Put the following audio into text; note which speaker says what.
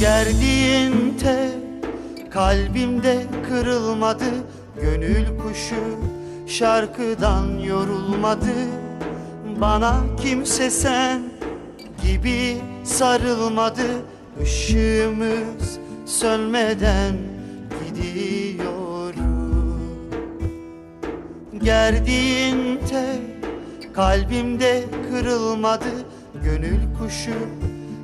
Speaker 1: Gerdiğin tel kalbimde kırılmadı Gönül kuşu şarkıdan yorulmadı. Bana kimse sen gibi sarılmadı Işığımız sönmeden gidiyorum Gerdiğin tel kalbimde kırılmadı Gönül kuşu